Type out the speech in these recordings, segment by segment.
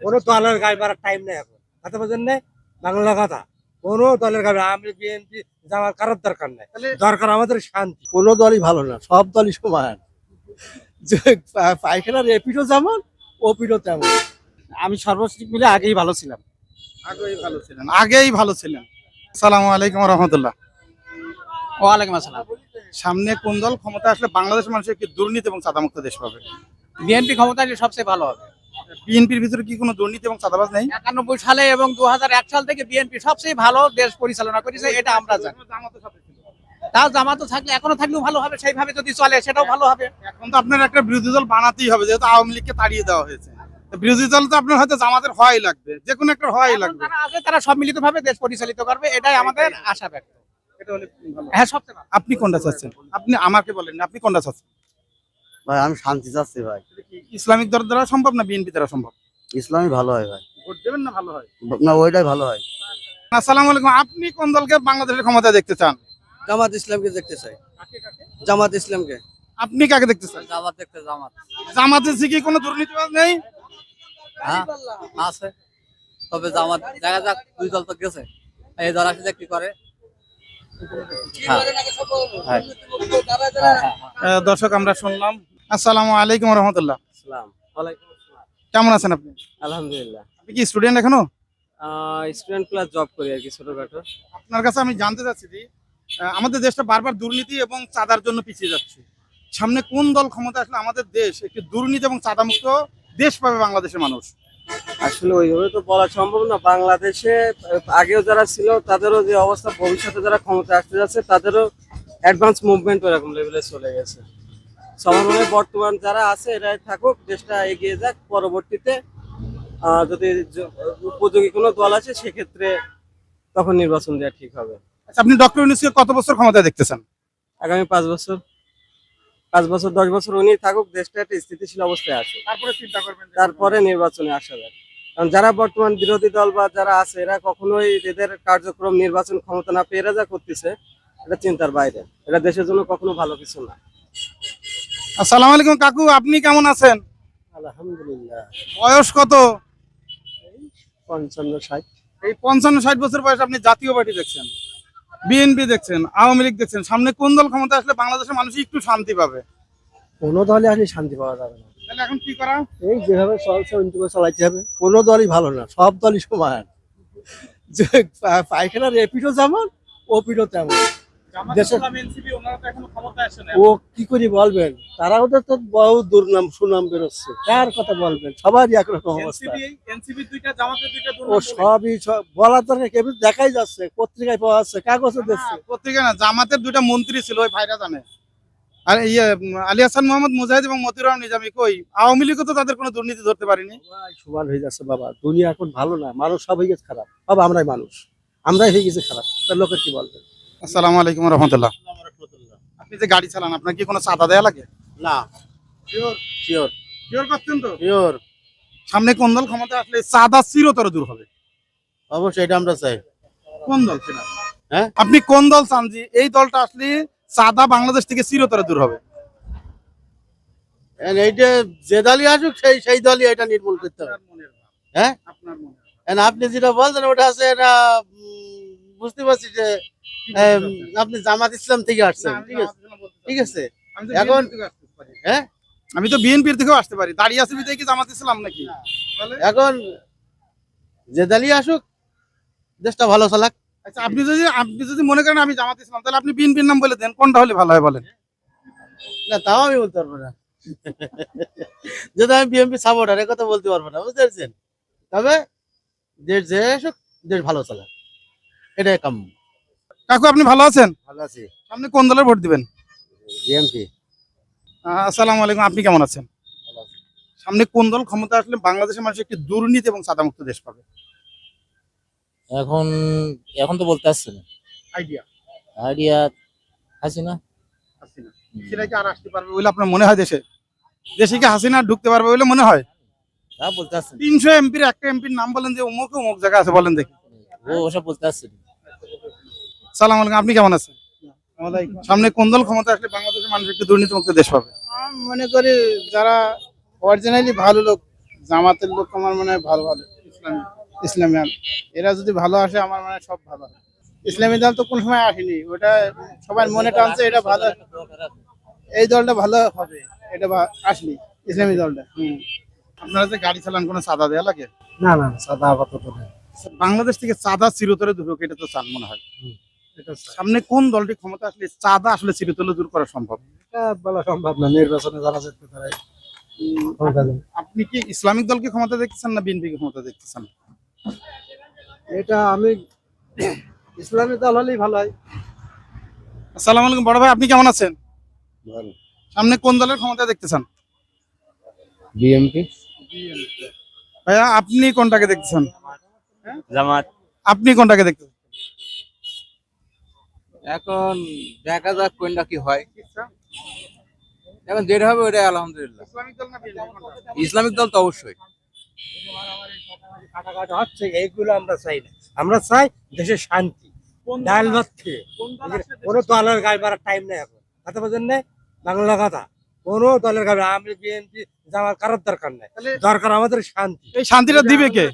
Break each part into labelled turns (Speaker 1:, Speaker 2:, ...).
Speaker 1: কোনো দলের গায়ে মারার টাইম নেই এখন। কথা বোঝেন নেই? বাংলা কথা। কোনো দলের গায়ে আমি বিএনপি যাওয়ার কারোর দরকার নেই। দরকার আমাদের শান্তি।
Speaker 2: কোনো দলই ভালো না সব দলই সমান। যে পায়খানার এপিটও যেমন ওপিটও তেমন।
Speaker 1: আমি সর্বোচ্চ মিলে আগেই ভালো ছিলাম।
Speaker 3: আগেই ভালো ছিলেন। আগেই ভালো ছিলেন। আসসালামু আলাইকুম রহমতুল্লাহ।
Speaker 4: ওয়ালাইকুম আসসালাম।
Speaker 3: সামনে কোন দল ক্ষমতা আসলে বাংলাদেশের মানুষের একটি দুর্নীতি এবং চাঁদামুক্ত দেশ পাবে?
Speaker 4: বিএনপি ক্ষমতা আসলে সবচেয়ে ভালো হবে।
Speaker 3: বিএনপির ভিতরে কি কোনো দুর্নীতি এবং চাঁদাবাজ নেই?
Speaker 4: একানব্বই সালে এবং দু সাল থেকে বিএনপি সবচেয়ে ভালো দেশ পরিচালনা করেছে এটা আমরা জানি। তাও জামাতো থাকলে এখনও থাকলেও ভালো হবে সেইভাবে যদি চলে সেটাও ভালো হবে।
Speaker 3: এখন তো আপনার একটা বিরোধী দল বানাতেই হবে যেহেতু আওয়ামী লীগকে তাড়িয়ে দেওয়া হয়েছে। বিরোধী দল তো আপনার হয়তো জামাতের হওয়াই লাগবে যে কোনো একটা
Speaker 4: এখন
Speaker 3: লাগবে।
Speaker 4: তারা সম্মিলিত ভাবে দেশ পরিচালিত করবে এটাই আমাদের আশা ব্যক্ত। হ্যাঁ সবচেয়ে
Speaker 3: আপনি কোনটা চাচ্ছেন? আপনি আমাকে বলেন আপনি কোনটা চাচ্ছেন?
Speaker 2: ভাই আমি শান্তি চাচ্ছি ভাই।
Speaker 3: ইসলামিক দল দ্বারা সম্ভব না বিএনপি দ্বারা সম্ভব?
Speaker 2: ইসলামই ভালো হয় ভাই।
Speaker 3: ভোট দেবেন না ভালো হয়?
Speaker 2: না ওইটাই ভালো হয়।
Speaker 3: আসসালামু আলাইকুম আপনি কোন দলকে বাংলাদেশের ক্ষমতা দেখতে চান?
Speaker 2: জামাত ইসলামকে দেখতে চাই। জামাত ইসলামকে।
Speaker 3: আপনি কাকে দেখতে চান?
Speaker 4: জামাত দেখতে জামাত।
Speaker 3: জামাতের থেকে কোনো দুর্নীতিবাজ নেই?
Speaker 4: হ্যাঁ আছে। তবে জামাত দেখা যাক দুই দল তো গেছে। এই দল আসলে কি করে?
Speaker 3: দর্শক আমরা শুনলাম আসসালামু আলাইকুম রহমতুল্লাহ। কেমন আছেন আপনি?
Speaker 2: আলহামদুলিল্লাহ।
Speaker 3: আপনি কি স্টুডেন্ট এখনও?
Speaker 2: স্টুডেন্ট প্লাস জব করি আর কি ছোটখাটো।
Speaker 3: আপনার কাছে আমি জানতে চাচ্ছি যে আমাদের দেশটা বারবার দুর্নীতি এবং চাঁদার জন্য পিছিয়ে যাচ্ছে। সামনে কোন দল ক্ষমতা আসলে আমাদের দেশ একটি দুর্নীতি এবং চাঁদামুক্ত দেশ পাবে বাংলাদেশের মানুষ?
Speaker 2: আসলে ওইভাবে তো বলা সম্ভব না। বাংলাদেশে আগেও যারা ছিল তাদেরও যে অবস্থা ভবিষ্যতে যারা ক্ষমতা আসতে যাচ্ছে তাদেরও অ্যাডভান্স মুভমেন্ট ওরকম লেভেলে চলে গেছে। মনে হয় বর্তমান যারা আছে এরাই থাকুক দেশটা এগিয়ে যাক। পরবর্তীতে আহ, যদি উপযোগী কোনো দল আছে সেক্ষেত্রে তখন নির্বাচন দেওয়া ঠিক হবে।
Speaker 3: আচ্ছা আপনি ডক্টর ইউনুসকে কত বছর ক্ষমতা দেখতেছেন?
Speaker 2: আগামী পাঁচ বছর। পাঁচ বছর দশ বছর উনি থাকুক দেশটা একটা স্থিতিশীল অবস্থায় আসুক
Speaker 3: তারপরে চিন্তা করবেন
Speaker 2: তারপরে নির্বাচনে আসা যায় কারণ যারা বর্তমান বিরোধী দল বা যারা আছে এরা কখনোই এদের কার্যক্রম নির্বাচন ক্ষমতা না পেয়ে এরা যা করতেছে এটা চিন্তার বাইরে। এটা দেশের জন্য কখনো ভালো কিছু না।
Speaker 3: আসসালামু আলাইকুম কাকু আপনি কেমন আছেন?
Speaker 2: আলহামদুলিল্লাহ।
Speaker 3: বয়স কত?
Speaker 2: পঞ্চান্ন ষাট।
Speaker 3: এই পঞ্চান্ন ষাট বছর বয়সে আপনি জাতীয় পার্টি দেখছেন বিএনপি দেখছেন আওয়ামী লীগ দেখছেন সামনে কোন দল ক্ষমতা আসলে বাংলাদেশের মানুষ একটু শান্তি পাবে?
Speaker 2: কোনো দলে আসলে শান্তি পাওয়া যাবে না।
Speaker 3: তাহলে এখন কি করা?
Speaker 2: এই যেভাবে চলছে ওইভাবে চালাইতে হবে। কোনো দলই ভালো না সব দলই সমান। যে পায়খানার এপিটও যেমন ওপিটও তেমন। দেশে- ও কি করে বলবেন? তারা ওদের তো বহু দুর্নাম সুনাম বেরোচ্ছে। কার কথা বলবেন? সবারই একরকম অবস্থা। ও সবই সব বলার দরকার কেউ দেখাই যাচ্ছে পত্রিকায় পাওয়া যাচ্ছে কাগজে দিচ্ছে
Speaker 3: পত্রিকা না জামাতের দুইটা মন্ত্রী ছিল ওই ভাইরা জানে। আর ইয়ে আলী হাসান মোহাম্মদ মুজাহিদ এবং মতিউর নিজামি কই? আওয়ামী লীগও তো তাদের কোনো দুর্নীতি ধরতে পারিনি।
Speaker 2: সমান হয়ে যাচ্ছে বাবা দুনিয়া এখন ভালো না মানুষ সব হয়ে গেছে খারাপ। সব আমরাই মানুষ আমরাই হয়ে গেছে খারাপ। তার লোকের কি বলবেন?
Speaker 3: আসসালামু আলাইকুম রহমতুল্লাহ। আপনি যে গাড়ি চালান আপনার কি কোনো চাঁদা দেয়া লাগে?
Speaker 2: না।
Speaker 3: শিওর
Speaker 2: শিওর
Speaker 3: শিওর করছেন তো?
Speaker 2: শিওর
Speaker 3: সামনে কোন দল ক্ষমতা আসলে চাঁদা চিরতর দূর হবে।
Speaker 2: অবশ্যই এটা আমরা চাই।
Speaker 3: কোন দল সেটা
Speaker 2: হ্যাঁ?
Speaker 3: আপনি কোন দল চান যে এই দলটা আসলে চাঁদা বাংলাদেশ থেকে চিরতরে দূর হবে।
Speaker 2: এইটা যে দলই আসুক সেই সেই দলই এটা নির্মূল করতে হবে। হ্যাঁ?
Speaker 3: আপনার মনে
Speaker 2: আপনি যেটা বলছেন ওটা আছে এটা বুঝতে পারছি যে আপনি জামাত ইসলাম থেকে আসছেন ঠিক আছে? ঠিক আছে?
Speaker 3: আমি
Speaker 2: এখন-। হ্যাঁ?
Speaker 3: আমি তো বিএনপির থেকেও আসতে পারি। দাঁড়িয়ে আছে বিদায় কি জামাত ইসলাম নাকি? তাহলে?
Speaker 2: এখন যে দলই আসুক দেশটা ভালো চালাক।
Speaker 3: আচ্ছা আপনি যদি আপনি যদি মনে করেন আমি জামাত ইসলাম তাহলে আপনি বিএনপির নাম বলে দেন। কোনটা হলে ভালো হয় বলেন?
Speaker 2: না তাও আমি বলতে পারব না। যদি আমি বিএমপি সাপোর্টার এ কথা বলতে পারব না বুঝতে পারছেন? তবে দেশ যে আসুক দেশ ভালো চালাক। এটাই কাম।
Speaker 3: কাকু আপনি ভালো আছেন?
Speaker 2: ভালো আছি।
Speaker 3: সামনে কোন দলের ভোট দিবেন?
Speaker 2: বিএমপি
Speaker 3: আহ, আসসালামু আলাইকুম আপনি কেমন আছেন? সামনে কোন দল ক্ষমতা আসলে বাংলাদেশের মানুষ একটি দুর্নীতি এবং সাদামুক্ত দেশ পাবে?
Speaker 5: এখন এখন তো বলতে আসছে না।
Speaker 3: Idea
Speaker 5: idea Hasina.
Speaker 3: হাসিনা। সেটা কি আর আসতে পারবে বলে আপনার মনে হয় দেশে? দেশে কি হাসিনা ঢুকতে পারবে বলে মনে হয়?
Speaker 5: তা বলতে আসছে
Speaker 3: তিনশো এমপির একটা এমপির নাম বলেন যে অমুক অমুক জায়গা আছে বলেন দেখি।
Speaker 5: ও ওসব বলতে আসছে
Speaker 3: সালাম আলাইকুম আপনি কেমন আছেন? সামনে কোন দল ক্ষমতা আসলে বাংলাদেশের মানুষ একটি দুর্নীতিমুক্ত দেশ পাবে।
Speaker 6: আমি মনে করি যারা অরিজিনালি ভালো লোক
Speaker 3: জামাতের লোক আমার মনে হয় ভালো ভালো ইসলামী ইসলামী এরা যদি ভালো আসে আমার মনে হয় সব ভালো ইসলামী দল তো কোন সময় আসেনি। ওটা সবার মনে টানছে এটা ভালো। এই দলটা ভালো হবে এটা আসলি ইসলামী দলটা। হুম। আপনারা যে গাড়ি চালান কোনো চাঁদা দেওয়া লাগে?
Speaker 2: না না সাদা আপাতত
Speaker 3: বাংলাদেশ থেকে চাঁদা চিরতরে দূর এটা তো চান মনে হয়। সামনে কোন দলটি ক্ষমতা আসলে চাঁদা আসলে চিরতরে দূর করা সম্ভব?
Speaker 2: এটা বলা সম্ভব না নির্বাচনে যারা যেতে পারে
Speaker 3: আপনি কি ইসলামিক দলকে ক্ষমতা দেখতেছেন না বিএনপি ক্ষমতা দেখতেছেন?
Speaker 2: এটা আমি ইসলামী দল হলেই ভালো হয়।
Speaker 3: আসসালামু আলাইকুম বড় ভাই আপনি কেমন আছেন? সামনে কোন দলের ক্ষমতা দেখতেছেন?
Speaker 5: বিএমপি
Speaker 3: ভাইয়া আপনি কোনটাকে দেখতেছেন?
Speaker 1: জামাত।
Speaker 3: আপনি কোনটাকে দেখতেছেন?
Speaker 4: এখন দেখা যাক কোনটা কি হয়। এখন যেটা হবে ওটাই আলহামদুলিল্লাহ।
Speaker 3: ইসলামিক দল না বিএনপি? কোনটা?
Speaker 4: ইসলামিক দল তো অবশ্যই।
Speaker 1: হচ্ছে এইগুলো আমরা চাই না। আমরা চাই দেশের শান্তি ডাল ভাত খেয়ে কোনো দলের গায়ে মারার টাইম নেই এখন। কথা বোঝেন না বাংলা কথা। কোনো দলের গায়ে আমি বিএনপি যাওয়ার কারোর দরকার নেই। দরকার আমাদের শান্তি।
Speaker 3: এই শান্তিটা দিবে কে?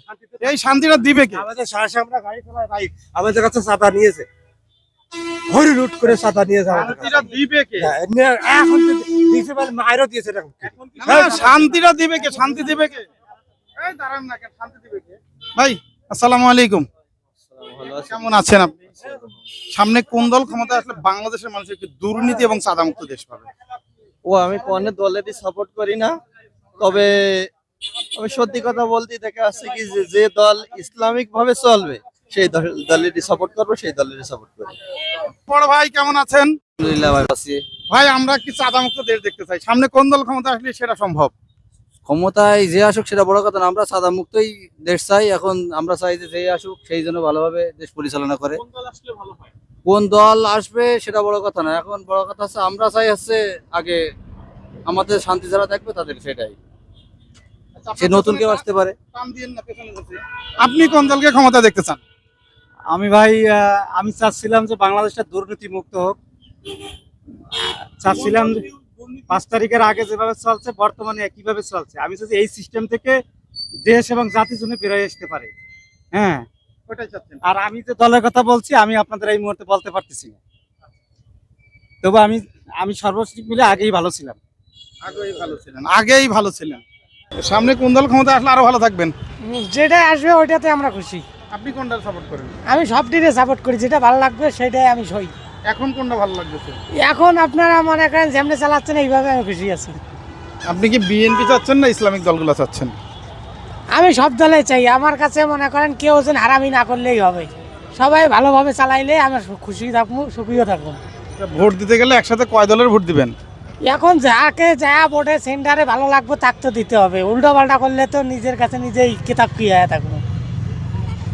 Speaker 3: এই শান্তিটা দিবে কে?
Speaker 1: আমাদের সাহসে আমরা গাড়ি চালাই ভাই আমাদের কাছে চাঁদা নিয়েছে। হরি লুট করে
Speaker 3: দিবে কে?
Speaker 1: হ্যাঁ, এখন তো দিয়েছে মানে মায়েরও দিয়েছে
Speaker 3: শান্তিটা দিবে কে? শান্তি দিবে কে? এই দাঁড়ান না কেন শান্তি দিবে কে? ভাই আসসালামু আলাইকুম। কেমন আছেন আপনি? সামনে কোন দল ক্ষমতা আসলে বাংলাদেশের মানুষ একটি দুর্নীতি এবং চাঁদামুক্ত দেশ পাবে?
Speaker 6: ও আমি কোনো দলেরই সাপোর্ট করি না। তবে আমি সত্যি কথা বলতে দেখা আসছি কি যে যে দল ইসলামিক ভাবে চলবে সেই দল- দলেরই সাপোর্ট করব সেই দলেরই সাপোর্ট করি।
Speaker 3: বড় ভাই কেমন আছেন?
Speaker 6: আলহামদুলিল্লাহ ভাই আছি।
Speaker 3: ভাই আমরা কি চাঁদামুক্ত দেশ দেখতে চাই? সামনে কোন দল ক্ষমতা আসলে সেটা সম্ভব?
Speaker 7: ক্ষমতায় যে আসুক সেটা বড় কথা না আমরা সাদা মুক্তই দেশ চাই। এখন আমরা চাই যে যে আসুক সেই জন্য ভালোভাবে দেশ পরিচালনা করে। কোন দল আসবে সেটা বড় কথা না। এখন বড় কথা হচ্ছে আমরা চাই হচ্ছে আগে আমাদের শান্তি যারা থাকবে তাদের সেটাই। সে নতুন কেউ আসতে পারে।
Speaker 3: আপনি কোন দলকে ক্ষমতা দেখতে চান?
Speaker 2: আমি ভাই আমি চাচ্ছিলাম যে বাংলাদেশটা দুর্নীতি মুক্ত হোক চাচ্ছিলাম যে পাঁচ তারিখের আগে যেভাবে চলছে বর্তমানে কীভাবে চলছে? আমি যদি এই সিস্টেম থেকে দেশ এবং জাতির জন্য বেরোয় আসতে পারে। হ্যাঁ।
Speaker 3: ওটাই
Speaker 2: আর আমি যে দলের কথা বলছি আমি আপনাদের এই মুহূর্তে বলতে পারতেছি না। তবু আমি আমি সর্বশেষ মিলে আগেই ভালো ছিলাম।
Speaker 3: আগেই ভালো ছিলেন আগেই ভালো ছিলেন। সামনে কোন দল ক্ষমতা আসলে আরও ভালো থাকবেন।
Speaker 8: যেটা আসবে ওইটাতে আমরা খুশি।
Speaker 3: আপনি কোনটা সাপোর্ট করেন?
Speaker 8: আমি সব দিনে সাপোর্ট করি যেটা ভালো লাগবে সেটাই আমি সই।
Speaker 3: এখন কোনটা ভালো লাগতেছে?
Speaker 8: এখন আপনারা মনে করেন যেমনি চালাচ্ছেন এইভাবে আমি খুশি আছি।
Speaker 3: আপনি কি বিএনপি চাচ্ছেন না ইসলামিক দলগুলো চাচ্ছেন?
Speaker 8: আমি সব দলে চাই। আমার কাছে মনে করেন কেউ যেন হারামি না করলেই হবে। সবাই ভালোভাবে চালাইলে আমি খুশি থাকব সুখীও থাকব।
Speaker 3: ভোট দিতে গেলে একসাথে কয় দলের ভোট দিবেন?
Speaker 8: এখন যাকে যা বোর্ডে সেন্টারে ভালো লাগবে তাক তো দিতে হবে। উল্টো পাল্টা করলে তো নিজের কাছে নিজেই কিতাব কি হয়ে থাকব।